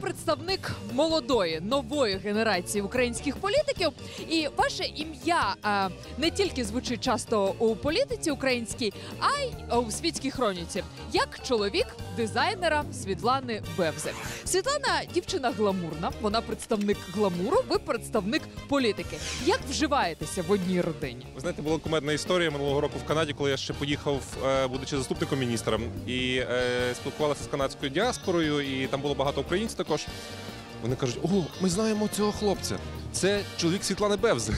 Представник молодої нової генерації українських політиків, і ваше ім'я е, не тільки звучить часто у політиці українській, а й у світській хроніці, як чоловік дизайнера Світлани Бевзи. Світлана дівчина гламурна, вона представник гламуру, ви представник політики. Як вживаєтеся в одній родині? Ви знаєте, була кумедна історія минулого року в Канаді, коли я ще поїхав, е, будучи заступником міністра, і е, спілкувалася з канадською діаспорою, і там було багато українців також. Вони кажуть: о, ми знаємо цього хлопця. Це чоловік Світлани Бевзи.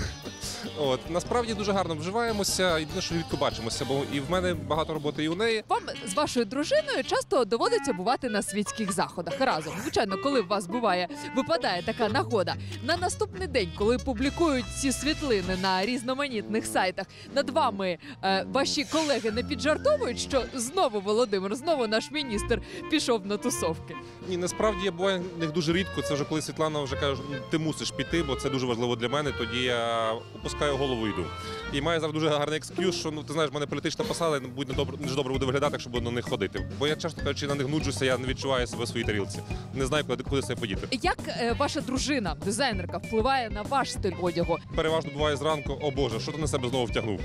От насправді дуже гарно вживаємося. Єдине, що рідко бачимося, бо і в мене багато роботи, і у неї. Вам з вашою дружиною часто доводиться бувати на світських заходах разом. Звичайно, коли в вас буває випадає така нагода. На наступний день, коли публікують ці світлини на різноманітних сайтах, над вами е, ваші колеги не піджартовують, що знову Володимир, знову наш міністр пішов на тусовки. Ні, насправді я буваю в них дуже рідко. Це вже коли Світлана вже каже, «Ну, ти мусиш піти, бо це дуже важливо для мене. Тоді я опускаю голову йду. І маю завжди дуже гарний екскюз, що ну ти знаєш, в мене політична посада, ну, будь не добре, не добре буде виглядати, якщо буду на них ходити. Бо я часто кажучи, на них нуджуся, я не відчуваю себе в своїй тарілці. Не знаю, куди, куди себе подіти. Як е, ваша дружина, дизайнерка, впливає на ваш стиль одягу? Переважно буває зранку, о Боже, що ти на себе знову втягнув?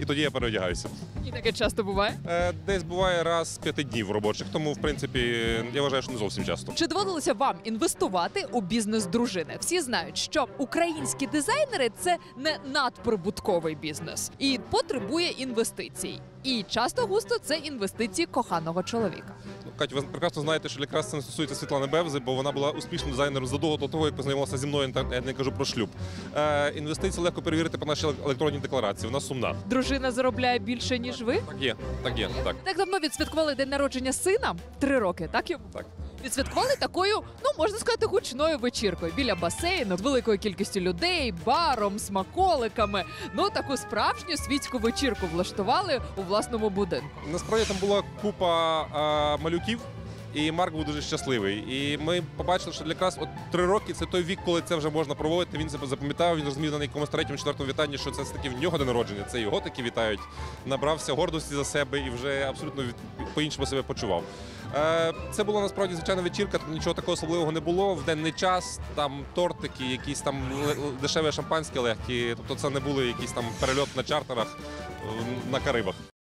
І тоді я переодягаюся. І таке часто буває. Е, десь буває раз з п'яти днів робочих, тому в принципі я вважаю, що не зовсім часто. Чи доводилося вам інвестувати у бізнес дружини? Всі знають, що українські дизайнери це не надприбутковий бізнес і потребує інвестицій. І часто густо це інвестиції коханого чоловіка. Ну, Катю, ви прекрасно знаєте, що якраз це не стосується Світлани Бевзи, бо вона була успішним дизайнером задовго до того, як познайомилася зі мною. Я не кажу про шлюб. Е, інвестиції легко перевірити по нашій електронній декларації. Вона сумна. Дружина заробляє більше ніж ви. Так є, так є, так. Так давно відсвяткували день народження сина три роки. Так йому Так. Відсвяткували такою, ну можна сказати, гучною вечіркою біля басейну, з великою кількістю людей, баром, смаколиками. Ну таку справжню світську вечірку влаштували у власному будинку. Насправді там була купа е, малюків. І Марк був дуже щасливий. І ми побачили, що якраз от три роки це той вік, коли це вже можна проводити. Він себе запам'ятав, він розумів на якомусь третьому, четвертому вітанні, що це все-таки в нього день народження, це його таки вітають. Набрався гордості за себе і вже абсолютно від- по-іншому себе почував. Е, Це була насправді звичайна вечірка, там нічого такого особливого не було. В денний час там тортики, якісь там дешеве шампанське легкі. Тобто це не були якісь там перельот на чартерах на Карибах.